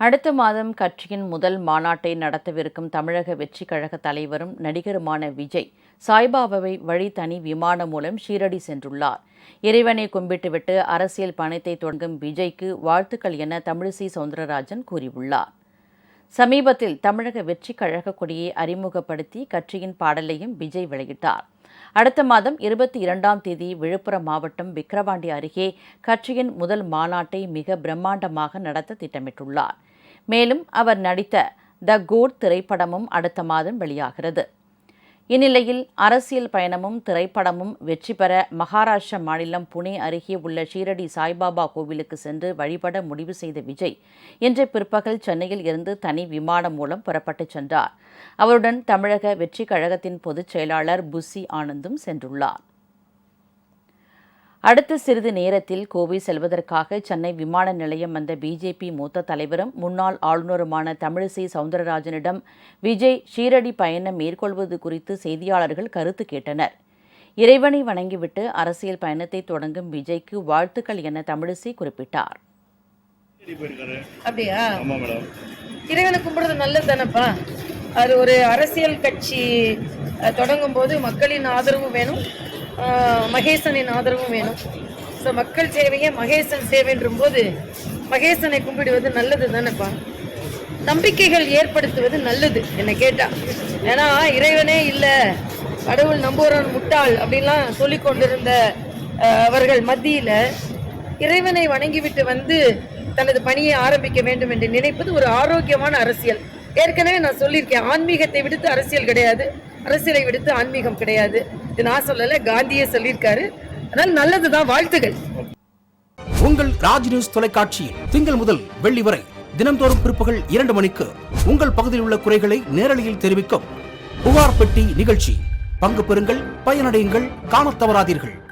அடுத்த மாதம் கட்சியின் முதல் மாநாட்டை நடத்தவிருக்கும் தமிழக வெற்றி கழக தலைவரும் நடிகருமான விஜய் சாய்பாபாவை வழி தனி விமானம் மூலம் ஷீரடி சென்றுள்ளார். இறைவனை கும்பிட்டுவிட்டு அரசியல் பணத்தை தொடங்கும் விஜய்க்கு வாழ்த்துக்கள் என தமிழிசை சவுந்தரராஜன் கூறியுள்ளார். சமீபத்தில் தமிழக வெற்றி கழக கொடியை அறிமுகப்படுத்தி கட்சியின் பாடலையும் விஜய் வெளியிட்டார். அடுத்த மாதம் இருபத்தி இரண்டாம் தேதி விழுப்புரம் மாவட்டம் விக்கிரவாண்டி அருகே கட்சியின் முதல் மாநாட்டை மிக பிரம்மாண்டமாக நடத்த திட்டமிட்டுள்ளார். மேலும் அவர் நடித்த த கோட் திரைப்படமும் அடுத்த மாதம் வெளியாகிறது. இந்நிலையில் அரசியல் பயணமும் திரைப்படமும் வெற்றி பெற மகாராஷ்டிர மாநிலம் புனே அருகே உள்ள ஷீரடி சாய்பாபா கோவிலுக்கு சென்று வழிபட முடிவு செய்த விஜய் இன்று பிற்பகல் சென்னையில் இருந்து தனி விமானம் மூலம் புறப்பட்டுச் சென்றார். அவருடன் தமிழக வெற்றி கழகத்தின் பொதுச் செயலாளர் புஸ்ஸி ஆனந்தும் சென்றுள்ளார். அடுத்த சிறிது நேரத்தில் கோவை செல்வதற்காக சென்னை விமான நிலையம் வந்த பிஜேபி மூத்த தலைவரும் முன்னாள் ஆளுநருமான தமிழிசை சவுந்தரராஜனிடம் விஜய் ஷீரடி பயணம் மேற்கொள்வது குறித்து செய்தியாளர்கள் கருத்து கேட்டனர். இறைவனை வணங்கிவிட்டு அரசியல் பயணத்தை தொடங்கும் விஜய்க்கு வாழ்த்துக்கள் என தமிழிசை குறிப்பிட்டார். அப்படியா? ஆமா மேடம். இறைவனை கும்பிடுறது நல்லது தானேப்பா? அது ஒரு அரசியல் கட்சி தொடங்கும் போது மக்களின் ஆதரவும் வேணும். மகேசனின் ஆதரவும் வேணும். ஸோ மக்கள் சேவையே மகேசன் சேவைன்றும் போது மகேசனை கும்பிடுவது நல்லது தானேப்பா? நம்பிக்கைகள் ஏற்படுத்துவது நல்லது என்னை கேட்டால் ஏன்னா இறைவனே இல்லை கடவுள் நம்புறவன் முட்டாள் அப்படின்லாம் சொல்லி கொண்டிருந்த அவர்கள் மத்தியில் இறைவனை வணங்கிவிட்டு வந்து தனது பணியை ஆரம்பிக்க வேண்டும் என்று நினைப்பது ஒரு ஆரோக்கியமான அரசியல். ஏற்கனவே நான் சொல்லியிருக்கேன் ஆன்மீகத்தை விடுத்து அரசியல் கிடையாது. அரசியலை விடுத்து ஆன்மீகம் கிடையாது. இது நான் சொல்லலை காந்தியே சொல்லியிருக்காரு. அதனால நல்லதுதான் வாழ்த்துகள். உங்கள் ராஜ் நியூஸ் தொலைக்காட்சியில் திங்கள் முதல் வெள்ளி வரை தினம்தோறும் பிற்பகல் இரண்டு மணிக்கு உங்கள் பகுதியில் உள்ள குறைகளை நேரலையில் தெரிவிக்கும் புகார் பெட்டி நிகழ்ச்சி. பங்கு பெறுங்கள் பயனடையுங்கள் காணத் தவறாதீர்கள்.